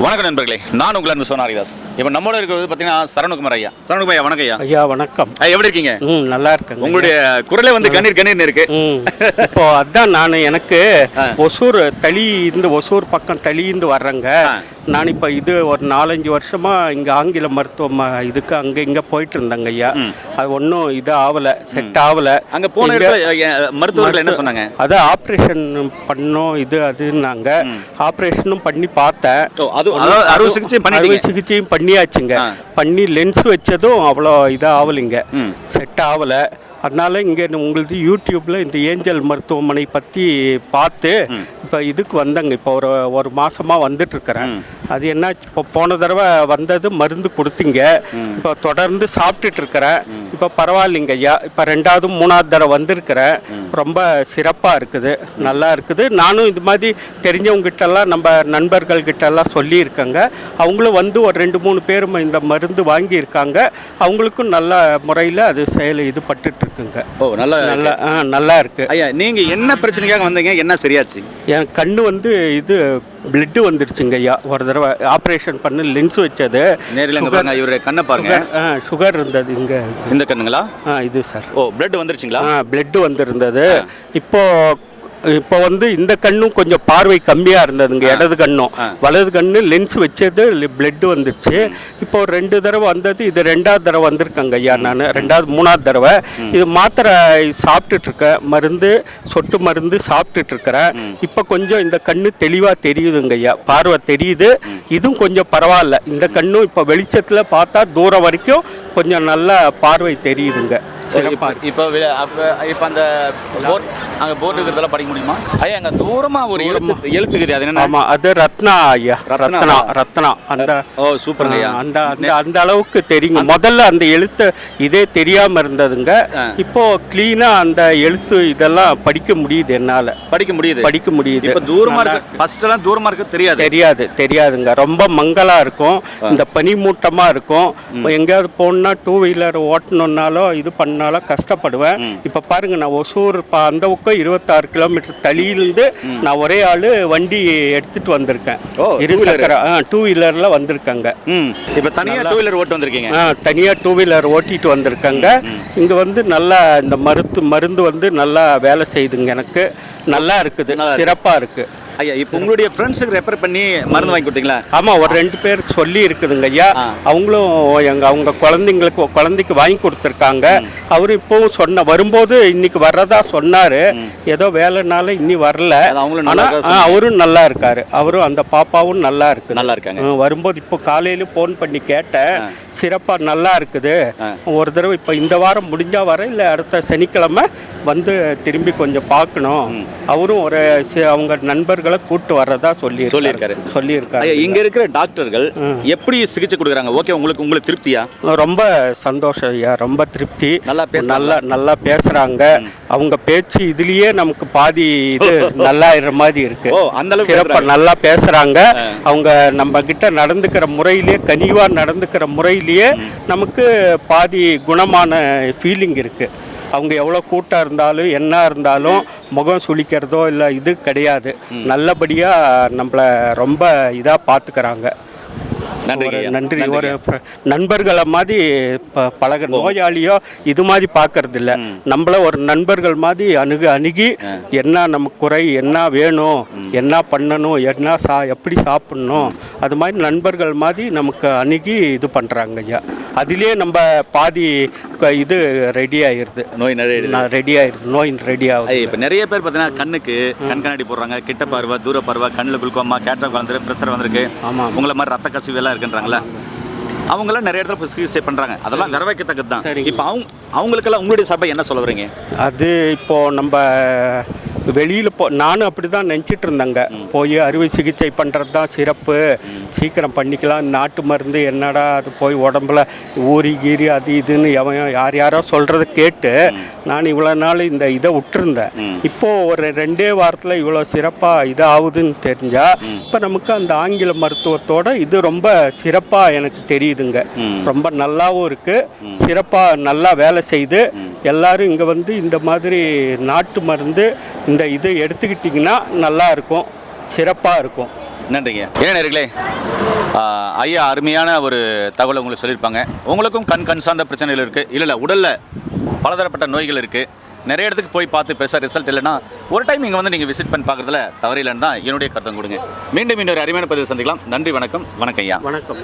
வணக்கம் நண்பர்களே நான் உங்கள் அன்பு சோனா ஹரிதாஸ் இப்போ நம்மளோட இருக்கிறது பார்த்தீங்கன்னா சரவணகுமார் ஐயா. சரவணகுமார் ஐயா வணக்கம் ஐயா. ஐயா வணக்கம். ஐயா, எப்படி இருக்கீங்க? ம் நல்லா இருக்குங்க. உங்களுடைய குரலே வந்து கண்ணீர் கண்ணீர்னு இருக்கு. இப்போ அதான் நான் எனக்கு ஒசூர் தளி இந்த ஒசூர் பக்கம் தளிந்து வர்றேங்க. நான் இப்போ இது ஒரு நாலஞ்சு வருஷமா இங்கே ஆங்கில மருத்துவம் ம- இதுக்கு அங்கே இங்கே போயிட்டு இருந்தேங்க ஐயா. அது ஒன்றும் இது ஆகலை செட் ஆகலை அங்க போன மருத்துவர்கள் என்ன சொன்னாங்க? அது ஆப்ரேஷன் பண்ணோம் இது அதுன்னாங்க. ஆப்ரேஷனும் பண்ணி பார்த்தேன். அது அறுவை சிகிச்சை பண்ணிட்டீங்க. அறுவை சிகிச்சையும் பண்ணியாச்சுங்க. பண்ணி லென்ஸ் வச்சதும் அவ்வளோ இதாக ஆகலைங்க. செட் ஆகலை. அதனால இங்கே உங்களது யூடியூப்பில் இந்த ஏஞ்சல் மருத்துவமனை பற்றி பார்த்து இப்போ இதுக்கு வந்தேங்க. இப்போ ஒரு ஒரு மாதமாக வந்துட்டுருக்கிறேன் அது என்ன இப்போ போன தடவை வந்தது மருந்து கொடுத்தீங்க. இப்போ தொடர்ந்து சாப்பிட்டுட்டு இருக்கிறேன் இப்போ பரவாயில்லைங்க ஐயா. இப்போ ரெண்டாவது மூணாவது தடவை வந்திருக்கிறேன். ரொம்ப சிறப்பாக இருக்குது. நல்லா இருக்குது. நானும் இது மாதிரி தெரிஞ்சவங்ககிட்டலாம் நம்ம நண்பர்கள் கிட்டலாம் சொல்லியிருக்கேங்க. அவங்களும் வந்து ஒரு ரெண்டு மூணு பேரும் இந்த மருந்து வாங்கியிருக்காங்க. அவங்களுக்கும் நல்ல முறையில் அது செயல் இது பட்டுட்டு இருக்குங்க ஓ நல்ல நல்லா ஆ நல்லா இருக்கு. ஐயா நீங்க என்ன பிரச்சனைக்காக வந்தீங்க? என்ன சரியாச்சு? என் கண்ணு வந்து இது பிளட்டு வந்துருச்சுங்க ஐயா. ஒரு தடவை ஆப்ரேஷன் பண்ணி லென்ஸ் வச்சது. நேரில் அங்க பாருங்க இவருடைய கண்ணை பாருங்க. சுகர் ஆ சுகர் இருந்தது இங்கே. இந்த கண்ணுங்களா? ஆ இது சார். ஓ பிளட் வந்துருச்சுங்களா? ஆ பிளட் வந்திருந்தது. இப்போ இப்போ வந்து இந்த கண்ணும் கொஞ்சம் பார்வை கம்மியாக இருந்ததுங்க. இடது கண்ணும். வலது கண்ணு லென்ஸ் வச்சது பிளட் வந்துருச்சு இப்போ ஒரு ரெண்டு தடவை வந்தது இது ரெண்டாவது தடவை வந்திருக்கேங்க ஐயா நான். ரெண்டாவது மூணாவது தடவை. இது மாத்திரை சாப்பிட்டுட்டு இருக்கேன் மருந்து சொட்டு மருந்து சாப்பிட்டுட்டு இருக்கிறேன் இப்போ கொஞ்சம் இந்த கண்ணு தெளிவாக தெரியுதுங்க ஐயா. பார்வை தெரியுது. இதுவும் கொஞ்சம் பரவாயில்ல. இந்த கண்ணும் இப்போ வெளிச்சத்தில் பார்த்தா தூரம் வரைக்கும் கொஞ்சம் நல்ல பார்வை தெரியுதுங்க. சிறப்பா இப்போ அப்ப இப்போ அந்த போர்ட் அங்கே போர்டு இருக்கிறதெல்லாம் படிக்க முடியுமா? ஐயா அங்கே தூரமா ஒரு எழுத்து எழுத்துக்குது அது என்ன ஆமா அது ரத்னா ஐயா. ரத்னா. ரத்னா அந்த ஓ சூப்பருங்க ஐயா. அந்த அந்த அந்த அளவுக்கு தெரியுங்க முதல்ல அந்த எழுத்து இதே தெரியாம இருந்ததுங்க. இப்போ கிளீனா அந்த எழுத்து இதெல்லாம் படிக்க முடியுது என்னால. படிக்க முடியுது. படிக்க முடியுது. இப்போ தூரமா இருக்கு. ஃபர்ஸ்ட் எல்லாம் தூரமா இருக்கு தெரியாது. தெரியாது தெரியாதுங்க. ரொம்ப மங்கலா இருக்கும். இந்த பனிமூட்டமா இருக்கும். எங்கேயாவது போகணுன்னா டூ வீலர் ஓட்டணுன்னாலோ இது பண்ணாலும் கஷ்டப்படுவேன். இப்போ பாருங்க நான் ஒசூர் அந்த பக்கம் இருபத்தாறு கிலோமீட்டர் தளியிலிருந்து நான் ஒரே ஆள் வண்டி எடுத்துட்டு வந்திருக்கேன். ஓ, இரு two-wheeler. சக்கர டூ வீலரில் வந்திருக்காங்க. இப்போ தனியாக டூ வீலர் ஓட்டு வந்திருக்கீங்க ஆ தனியாக டூ வீலர் ஓட்டிட்டு வந்திருக்காங்க. இங்கே வந்து நல்லா இந்த மருந்து மருந்து வந்து நல்லா வேலை செய்யுதுங்க எனக்கு. நல்லா இருக்குது சிறப்பாக இருக்குது ஐயா இப்போ உங்களுடைய ஃப்ரெண்ட்ஸுக்கு ரெஃபர் பண்ணி மருந்து வாங்கி கொடுத்தீங்களா? ஆமாம் ஒரு ரெண்டு பேர் சொல்லி இருக்குதுங்க ஐயா. அவங்களும் எங்க அவங்க குழந்தைங்களுக்கு குழந்தைக்கு வாங்கி கொடுத்துருக்காங்க. அவரு இப்போவும் சொன்ன வரும்போது இன்னைக்கு வர்றதா சொன்னாரு. ஏதோ வேலைனால இன்னி வரல. அது அவங்களும் ஆனா நல்லா இருக்கா ஆ, அவரும் நல்லா இருக்காரு. அவரும் அந்த பாப்பாவும் நல்லா இருக்கு நல்லா இருக்காங்க. வரும்போது இப்போ காலையில ஃபோன் பண்ணி கேட்டேன். சிறப்பா நல்லா இருக்குது. ஒரு தடவை இப்போ இந்த வாரம் முடிஞ்சா வர இல்லை அடுத்த சனிக்கிழமை வந்து திரும்பி கொஞ்சம் பார்க்கணும். அவரும் ஒரு அவங்க நண்பர்களை கூட்டு வர்றதா சொல்லி சொல்லியிருக்காரு. சொல்லியிருக்காரு. இங்க இருக்கிற டாக்டர்கள் எப்படி சிகிச்சை கொடுக்குறாங்க? ஓகே உங்களுக்கு உங்களுக்கு திருப்தியா? ரொம்ப சந்தோஷம் ஐயா ரொம்ப திருப்தி. நல்லா பேசுறாங்க. நல்லா நல்லா பேசுறாங்க. அவங்க பேச்சு இதுலயே நமக்கு பாதி இது நல்லா இருற மாதிரி இருக்கு. அந்த அளவுக்கு. நல்லா பேசுறாங்க. அவங்க நம்ம கிட்ட நடந்துக்கிற முறையிலேயே கனிவா நடந்துக்கிற முறையிலேயே நமக்கு பாதி குணமான ஃபீலிங் இருக்கு. அவங்க எவ்வளோ கூட்டம் இருந்தாலும் என்ன இருந்தாலும் முகம் சுளிக்கிறதோ இல்லை இது கிடையாது. நல்லபடியாக நம்மளை ரொம்ப இதாக பார்த்துக்கிறாங்க நன்றி. நன்றி ஒரு நண்பர்களை மாதிரி பழக நோயாளியோ இது மாதிரி பார்க்கறது இல்ல நம்மள ஒரு நண்பர்கள் மாதிரி அணுகு அணுகி என்ன நமக்கு குறை என்ன வேணும் என்ன பண்ணணும் என்ன சா எப்படி சாப்பிடணும் அது மாதிரி நண்பர்கள் மாதிரி நமக்கு அணுகி இது பண்றாங்க ஐயா. அதிலே நம்ம பாதி இது ரெடி ஆயிருது. நோய் நிறைய ரெடி ஆயிருது. நோய் ரெடி ஆகுது. இப்போ நிறைய பேர் பார்த்தீங்கன்னா கண்ணுக்கு கண் கண்ணாடி போடுறாங்க. கிட்ட பார்வை தூர பார்வை கண்ணில் குளுக்கோமா கேட்ராக் வளர்ந்துரு ப்ரெஷர் வந்திருக்கு. ஆமா. உங்களை மாதிரி ரத்த கசிவு எல்லாம் இருக்குன்றாங்களே அவங்களாம் நிறைய இடத்துல போய் சிகிச்சை பண்றாங்க. அதெல்லாம் வரவேற்கத்தக்கது தான். இப்போ அவங்க அவங்களுக்கெல்லாம் உங்களுடைய சார்பாக என்ன சொல்ல வரீங்க அது இப்போ நம்ம வெளியில் போ நானும் அப்படி தான் நினச்சிட்டு இருந்தேங்க. போய் அறுவை சிகிச்சை பண்ணுறது தான் சிறப்பு. சீக்கிரம் பண்ணிக்கலாம். நாட்டு மருந்து என்னடா அது போய் உடம்புல ஊறி கீறி அது இதுன்னு எவன் யார் யாரோ சொல்கிறத கேட்டு நான் இவ்வளோ நாள் இந்த இதை விட்டுருந்தேன். இப்போ ஒரு ரெண்டே வாரத்தில் இவ்வளோ சிறப்பாக இது ஆகுதுன்னு தெரிஞ்சா இப்போ நமக்கு அந்த ஆங்கில மருத்துவத்தோட இது ரொம்ப சிறப்பாக எனக்கு தெரியுதுங்க. ரொம்ப நல்லாவும் இருக்குது சிறப்பாக நல்லா வேலை செய்து எல்லாரும் இங்கே வந்து இந்த மாதிரி நாட்டு மருந்து இந்த இது எடுத்துக்கிட்டிங்கன்னா நல்லா இருக்கும் சிறப்பாக இருக்கும். நன்றிங்க. ஏன் நேர்களே ஐயா அருமையான ஒரு தகவலை உங்களுக்கு சொல்லியிருப்பாங்க. உங்களுக்கும் கண் கண் சார்ந்த பிரச்சனைகள் இருக்குது இல்லை இல்லை உடலில் பலதரப்பட்ட நோய்கள் இருக்குது நிறைய இடத்துக்கு போய் பார்த்து பெருசாக ரிசல்ட் இல்லைன்னா ஒரு டைம் இங்கே வந்து நீங்கள் விசிட் பண்ணி பார்க்குறதுல தவறில்லைன்னு தான் என்னுடைய கருத்தம் கொடுங்க. மீண்டும் இன்னொரு அருமையான பதிவு சந்திக்கலாம். நன்றி வணக்கம். வணக்கம் ஐயா. வணக்கம்.